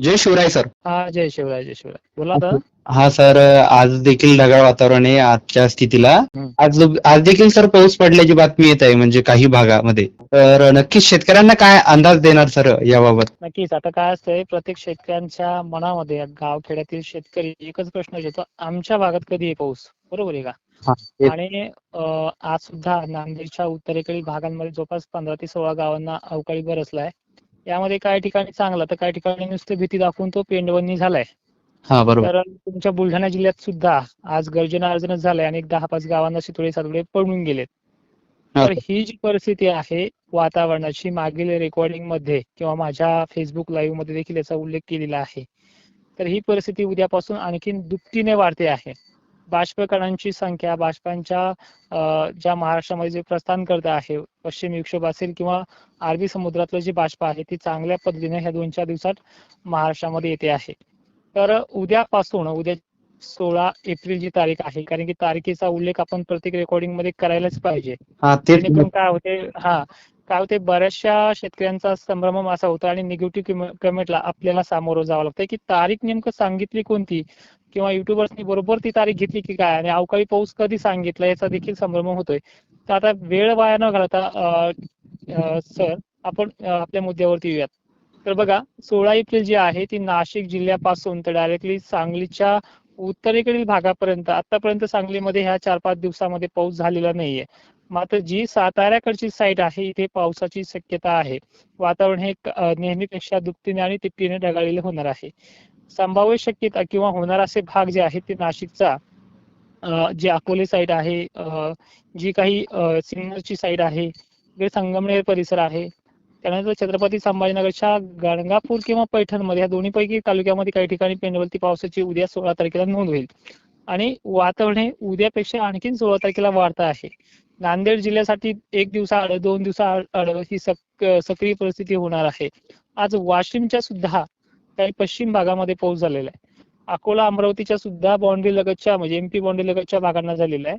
जय Shivray sir. हा जय शिवराय जय शिवराय. बोला आता. हा सर आज देखील ढगाळ वातावरण आहे आजच्या स्थितीला. आज आज देखील सर पाऊस पडल्याची बातमी येत आहे म्हणजे काही भागामध्ये. तर नक्कीच शेतकऱ्यांना काय अंदाज देणार सर याबाबत? नक्कीच. आता काय असतंय प्रत्येक शेतकऱ्यांच्या मनामध्ये गावखेड्यातील शेतकरी एकच प्रश्न येतो आमच्या भागात कधी आहे पाऊस? बरोबर आहे का? आणि आज सुद्धा नांदेडच्या उत्तरेकडील भागांमध्ये जवळपास पंधरा ते सोळा गावांना अवकाळी बरसलाय. यामध्ये काही ठिकाणी चांगला तर काही ठिकाणी नुसते भीती दाखवून तो पेंडवणी झालाय. हा बरोबर. तर तुमच्या बुलढाणा जिल्ह्यात सुद्धा आज गर्जना अर्जन झालंय आणि एक दहा पाच गावांना शितोडे सातोडे पडून गेलेत. तर ही जी परिस्थिती आहे वातावरणाची मागील रेकॉर्डिंगमध्ये किंवा माझ्या फेसबुक लाईव्हमध्ये देखील याचा उल्लेख केलेला आहे. तर ही परिस्थिती उद्यापासून आणखीन दुपटीने वाढते आहे. बाष्पकणांची संख्या बाष्पांच्या ज्या महाराष्ट्रामध्ये जे प्रस्थान करत आहे पश्चिम विक्षोभ असेल किंवा अरबी समुद्रातलं जे बाष्प आहे ती चांगल्या पद्धतीने ह्या दोन चार दिवसात महाराष्ट्रामध्ये येते आहे. तर उद्यापासून उद्या सोळा एप्रिल जी तारीख आहे कारण की तारखेचा उल्लेख आपण प्रत्येक रेकॉर्डिंगमध्ये करायलाच पाहिजे. काय होते हा काय होते बऱ्याचशा शेतकऱ्यांचा संभ्रम असा होता आणि निगेटिव्ह कमेंटला आपल्याला सामोरं जावं लागतं की तारीख नेमकं सांगितली कोणती? किंवा युट्यूबर्सनी बरोबर ती तारीख घेतली की काय? आणि अवकाळी पाऊस कधी सांगितला याचा देखील संभ्रम होतोय. तर आता वेळ वाया न घालता सर आपण आपल्या मुद्द्यावरती येऊयात. तर बघा सोळा एप्रिल जी आहे ती नाशिक जिल्ह्यापासून तर डायरेक्टली सांगलीच्या उत्तरेकडील भागापर्यंत आतापर्यंत सांगलीमध्ये ह्या चार पाच दिवसामध्ये पाऊस झालेला नाहीये. मात्र जी साताऱ्याकडची साईड आहे इथे पावसाची शक्यता आहे. वातावरण हे नेहमीपेक्षा दुपटीने आणि तिपटीने ढगाळलेले होणार आहे. संभाव्य शक्यता किंवा होणार असे भाग जे आहेत ते नाशिकचा अं, जे अकोले साईड आहे जी काही सिन्नरची साईड आहे इकडे संगमनेर परिसर आहे त्यानंतर छत्रपती संभाजीनगरच्या गणगापूर किंवा पैठणमध्ये या दोन्हीपैकी तालुक्यामध्ये काही ठिकाणी पेंडवलती पावसाची उद्या सोळा तारखेला नोंद होईल. आणि वातावरण हे उद्यापेक्षा आणखीन सोळा तारखेला वाढत आहे. नांदेड जिल्ह्यासाठी एक दिवसाआड दोन दिवसाआड ही सक सक्रिय परिस्थिती होणार आहे. आज वाशिमच्या सुद्धा काही पश्चिम भागामध्ये पाऊस झालेला आहे. अकोला अमरावतीच्या सुद्धा बाउंड्री लगतच्या म्हणजे एमपी बाउंड्री लगतच्या भागांना झालेला आहे.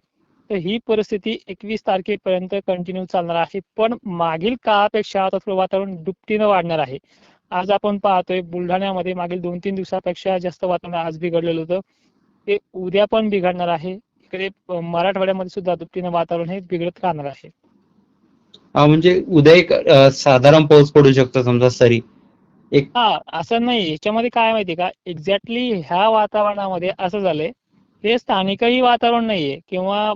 तर ही परिस्थिती एकवीस तारखेपर्यंत कंटिन्यू चालणार आहे. पण मागील काळापेक्षा आता थोडं वातावरण दुपटीनं वाढणार आहे. आज आपण पाहतोय बुलढाण्यामध्ये मागील दोन तीन दिवसापेक्षा जास्त वातावरण आज बिघडलेलं होतं. ते उद्या पण बिघडणार आहे. अं, मराठवाड्यामध्ये सुद्धा दुपटीनं वातावरण हे बिघडत राहणार आहे. हा, म्हणजे उद्या एक साधारण पाऊस पडू शकतो समजा सरी. एक हा असं नाही. याच्यामध्ये काय माहिती का? एक्झॅक्टली ह्या वातावरणामध्ये असं झालंय हे स्थानिकही वातावरण नाहीये किंवा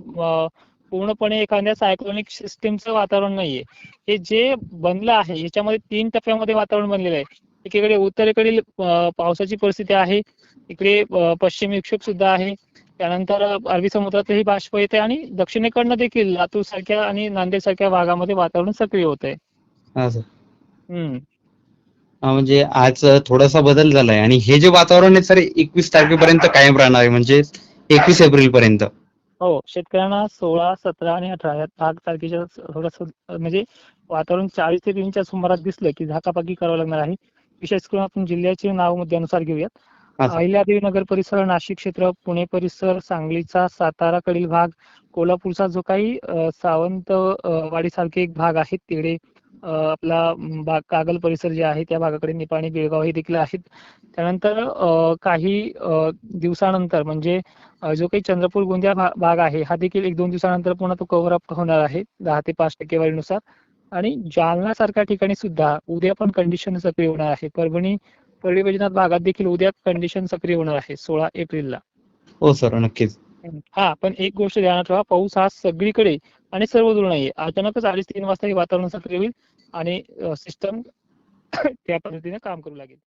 पूर्णपणे एखाद्या सायक्लोनिक सिस्टीमचं वातावरण नाहीये. हे जे बनलं आहे याच्यामध्ये तीन टप्प्यामध्ये वातावरण बनलेलं आहे. एकीकडे उत्तरेकडील पावसाची परिस्थिती आहे इकडे पश्चिम विक्षोभ सुद्धा आहे. त्यानंतर अरबी समुद्रातही बाष्प येते आणि दक्षिणेकडनं देखील लातूर सारख्या आणि नांदेड सारख्या भागामध्ये वातावरण सक्रिय होत आहे म्हणजे आज थोडासा बदल झालाय आणि हे जे वातावरण आहे सर एकवीस तारखेपर्यंत कायम राहणार आहे म्हणजे एकवीस एप्रिल पर्यंत हो शेतकऱ्यांना सोळा सतरा आणि अठरा या पाच तारखेच्या थोडस म्हणजे वातावरण चाळीस ते तीनच्या सुमारास दिसलं की झाकापाकी करावं लागणार आहे. विशेष करून आपण जिल्ह्याचे नाव मुद्द्यानुसार घेऊयात. अहिल्यादेवी नगर परिसर नाशिक क्षेत्र पुणे परिसर सांगलीचा साताराकडील भाग कोल्हापूरचा जो काही सावंतवाडी सावंत एक भाग आहेत तिकडे आपला कागल परिसर जे आहे त्या भागाकडे निपाणी बेळगाव हे देखील आहेत. त्यानंतर काही दिवसानंतर म्हणजे जो काही चंद्रपूर गोंदिया भाग आहे हा देखील एक दोन दिवसानंतर पुन्हा तो कव्हर अप होणार आहे दहा ते पाच टक्केवारीनुसार आणि जालना सारख्या ठिकाणी सुद्धा उद्या पण कंडिशन सक्रिय होणार आहे. परभणी परळी वैजनाथ भागात देखील उद्या कंडिशन सक्रिय होणार आहे सोळा एप्रिलला. हो सर नक्कीच. हा पण एक गोष्ट ध्यानात ठेवा पाऊस हा सगळीकडे आणि सर्वदूर नाहीये. अचानकच अडीच तीन वाजता हे वातावरण सक्रिय होईल आणि सिस्टम त्या पद्धतीने काम करू लागेल.